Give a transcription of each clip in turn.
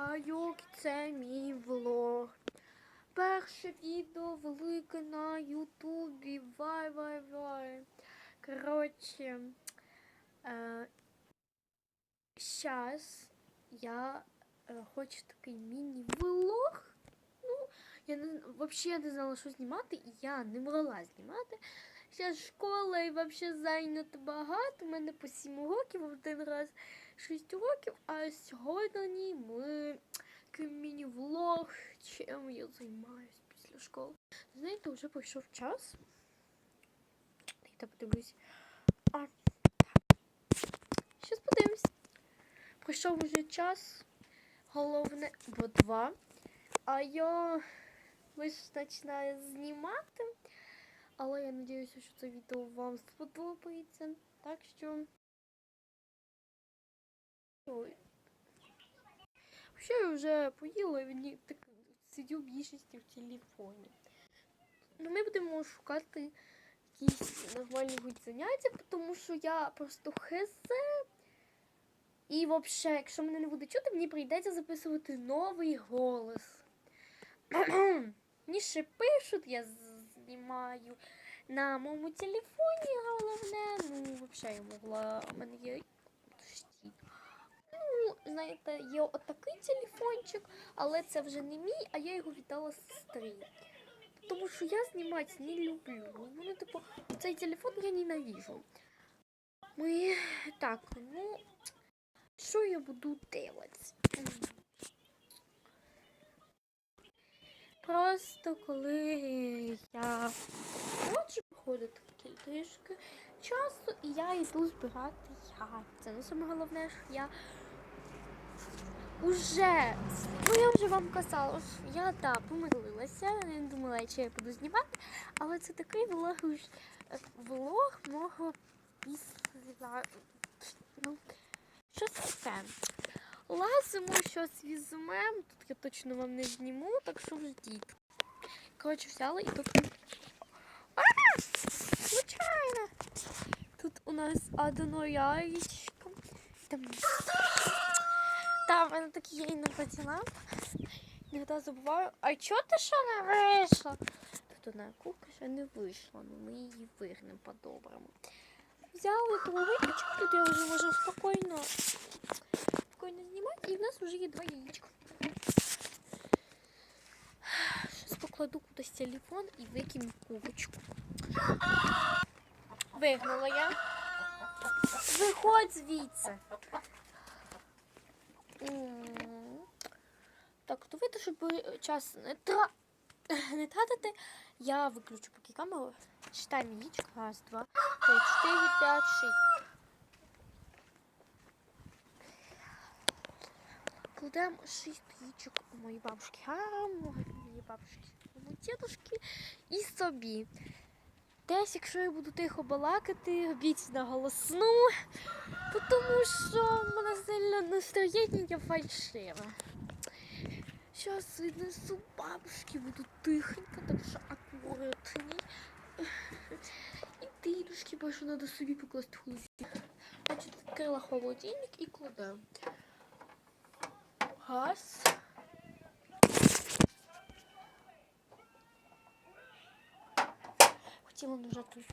Вітаю, це мій влог. Перше відео велике на Ютубі. Вай, вай, вай. Коротше, е, я е, хочу такий міні-влог. Ну, я не, взагалі не знала, що знімати, і я не могла знімати. Зараз школа і взагалі зайнято багато. У мене по 7 уроків один раз 6 років, а сьогодні ми міні-влог, чим я займаюсь після школи. Знаєте, вже пройшов час. Дайте подивлюсь. А, Щас подивимось. Пройшов вже час. Головне, бо два. А я лише починаю знімати. Але я сподіваюся, що це відео вам сподобається. Так що. Ой. Ще я вже поїла, він так сидю в більшості в телефоні. Ну, ми будемо шукати якісь нормальні заняття, тому що я просто хз. І взагалі, якщо мене не буде чути, мені прийдеться записувати новий голос. Мені пишуть, я знімаю на моєму телефоні, головне. Ну, взагалі я могла. У мене є. Знаєте, є отакий телефончик, але це вже не мій, а я його віддала сестрі. Тому що я знімати не люблю. Ну, типу, цей телефон я ненавижу. Ми так, ну, що я буду делать? Просто коли я хочу проходити трішки часу, і я йду збирати яйця. Ну, саме головне, що я уже, ну я вже вам казала, я да, помилилася, не думала, чи я буду знімати, але це такий влог, влог мого після, ну, щось таке. Лазимо, щось візьмемо, тут я точно вам не зніму, так що ждіть. Коротше, взяла і тут. А! Случайно! Тут у нас одно яєчко. Там, там в такі є іноді діла. Іноді забуваю. А чого ти ще не вийшла? Тут одна курка ще не вийшла, ну ми її вигнемо по-доброму. Взяли яєчко, тут я вже можу спокійно, спокійно знімати, і в нас вже є два яєчка. Зараз покладу кудись телефон і викину курочку. Вигнала я. Виходь звідси. Так, видно, щоб час не, тра... не тратити, я виключу поки камеру. Читаємо яєчко. Раз, два, три, чотири, п'ять, шість. Кладемо шість яєчок у моїй бабушки. А, моїй бабушки, у моїй дідушки і собі. Десь, якщо я буду тихо балакати, обіцяно голосну, тому що мене сильно настроєння фальшиве. Зараз віднесу бабушки, буду тихенько, так що акуратні. І дідушки, бо що треба собі покласти в холодильник. Значить, відкрила холодильник і кладу. Газ. Хотіла нажати.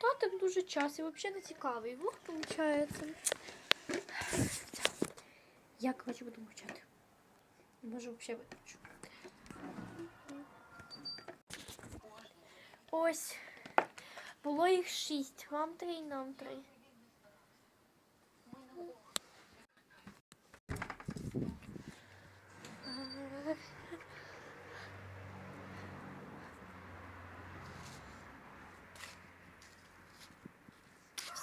Та Татик дуже час і взагалі не цікавий влог виходить. Я, коротше, буду мовчати. Може, взагалі виключу. Ось. Було їх шість. Вам три нам три.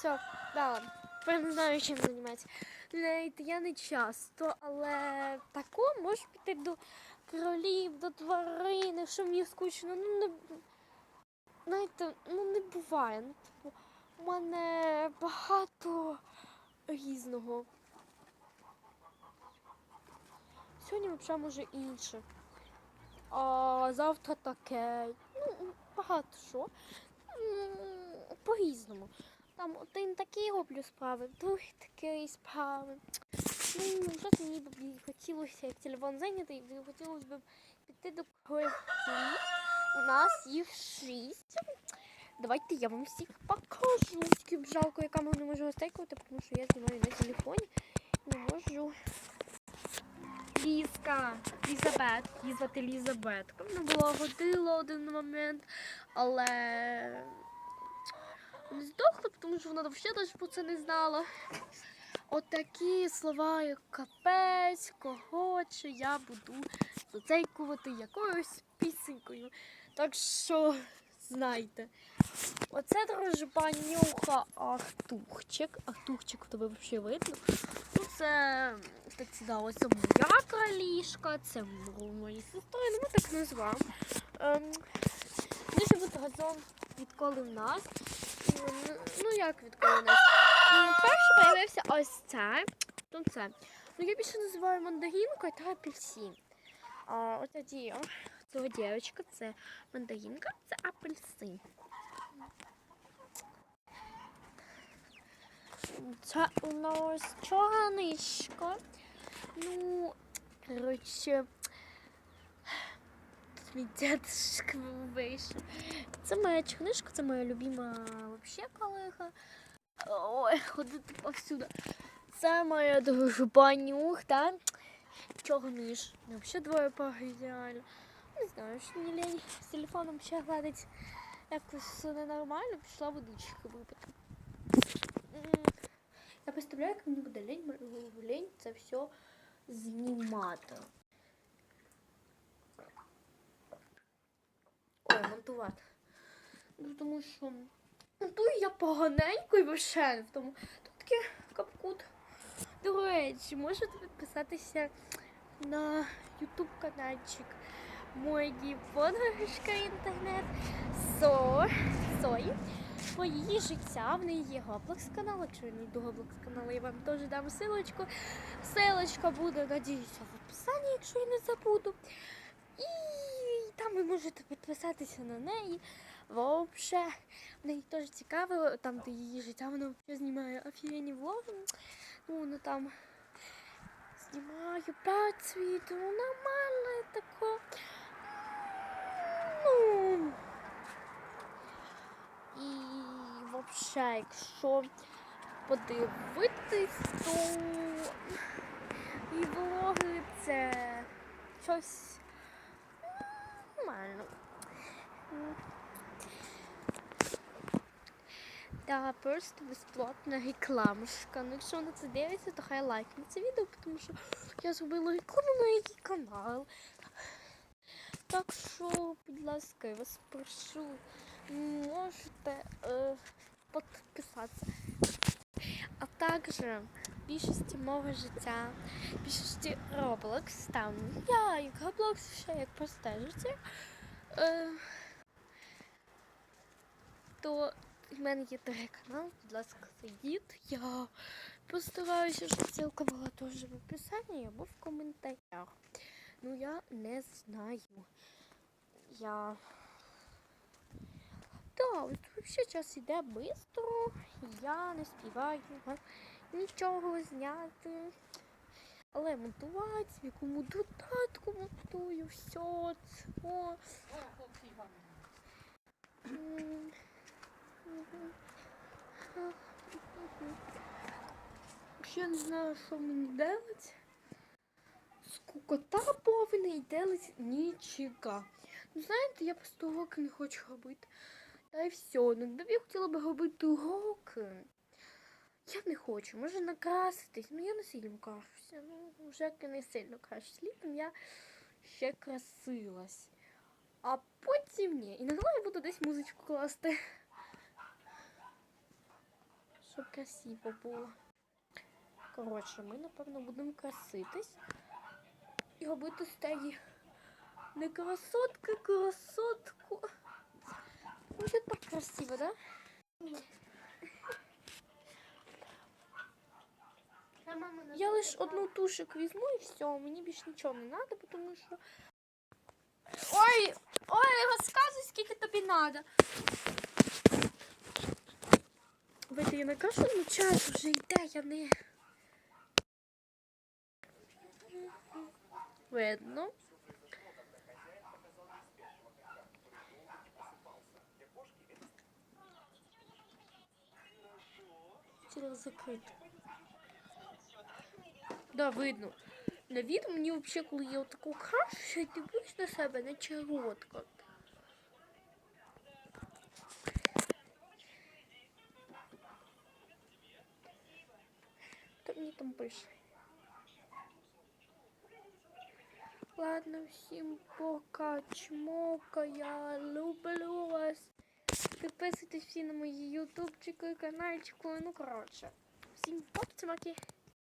Все, да, тепер не знаю, чим займатися. Я не часто, але тако можу піти до кролів, до тварин, якщо мені скучно. Ну, не, знаєте, ну не буває. Ну, у мене багато різного. Сьогодні взагалі може інше. А завтра таке. Ну, багато що. По-різному. Там один такий роблю справи, другий такий справи. Ну, щось мені б хотілося, як телефон зайнятий, хотілося б піти до когось. У нас їх шість. Давайте я вам всіх покажу. Тільки б жалко, яка мене не можу розтейкувати, тому що я знімаю на телефоні. Не можу. Лізка, Лізабет, її звати Лізабетка. Вона була ходила один момент, але не здохла, тому що вона взагалі про це не знала. Отакі слова, як капець, кого чи я буду зацейкувати якоюсь пісенькою. Так що знайте. Оце дружбанюха Ахтухчик. Ахтухчик в тебе взагалі видно. Ну, це так сідала, це моя кралішка, це моєї сестри, ну ми так назвав. Вони живуть разом відколи в нас. М, Ну як відколи в Перший появився ось це. Ну це. Ну я більше називаю мандарінкою та апельсин. А оця дія, цього дівчинка, це мандарінка, це апельсин. Це у нас чорнишко. Ну, коротше, тут мій вийшов. Це моя чорнишка, це моя любима вообще колега. Ой, ходити повсюди. Це моя дружба нюхта. Чорніш. Ну, взагалі двоє пар ідеально. Не знаю, що мені лень з телефоном ще гладить. Якось ненормально, пішла водички випити. Я представляю, як мені буде лень, лень це все знімати. Ой, монтувати. Ну, тому що монтую я поганенько і вообще в тому. Тут такий капкут. До речі, можете підписатися на YouTube каналчик моєї подружка інтернет Со Сої. По життя в неї є Roblox канал. Якщо не йду Roblox канал, я вам теж дам силочку. Силочка буде, надіюся, в описанні, якщо я не забуду. І ви можете підписатися на неї. Вообще, в неї теж цікаво, там, де її життя, вона взагалі знімає офігенні влоги. Ну, вона там знімає п'ять відео, нормально тако. Ну, і взагалі, якщо подивитись, то і влоги це щось нормально. М. Та просто безплатна рекламушка. Ну, якщо вона це дивиться, то хай лайкне це відео, тому що я зробила рекламу на її канал. Так що, будь ласка, я вас прошу, можете е, підписатися. А також більшості мого життя, більшості Roblox, там я як Roblox, ще як просте життя. Е, то в мене є телеканал, будь ласка, зайдіть. Я постараюся, щоб ссылка була теж в описанні або в коментарях. Ну я не знаю. Я. Так, от взагалі час іде швидко. Я не співаю нічого зняти. Але монтувати, в якому додатку монтую, все це. М, Ще не знаю, що мені делать. Скукота повна і делать нічого. Ну, знаєте, я просто уроки не хочу робити. Та й все. Ну, я хотіла б робити уроки. Я не хочу, може накраситись, ну я не сильно крашуся. Ну, вже не сильно крашусь. Літом я ще красилась. А потім ні. Іноді я буду десь музичку класти. Щоб красиво було. Коротше, ми, напевно, будемо краситись і робити теї не красотка, красотку. Буде так красиво, да? Я лише одну тушик візьму і все, мені більше нічого не треба, тому що. Ой, ой, розказуй, скільки тобі треба. Вийти на кашу, ну час вже йде, я не. видно. Через закрито. Да, видно. На відео мені взагалі, коли я отаку крашу, що я дивлюсь на себе, не чоротка. Там пише. Ладно, всім пока, чмока, я люблю вас. Підписуйтесь всі на мої ютубчики, каналчики, ну коротше. Всім пока, чмоки.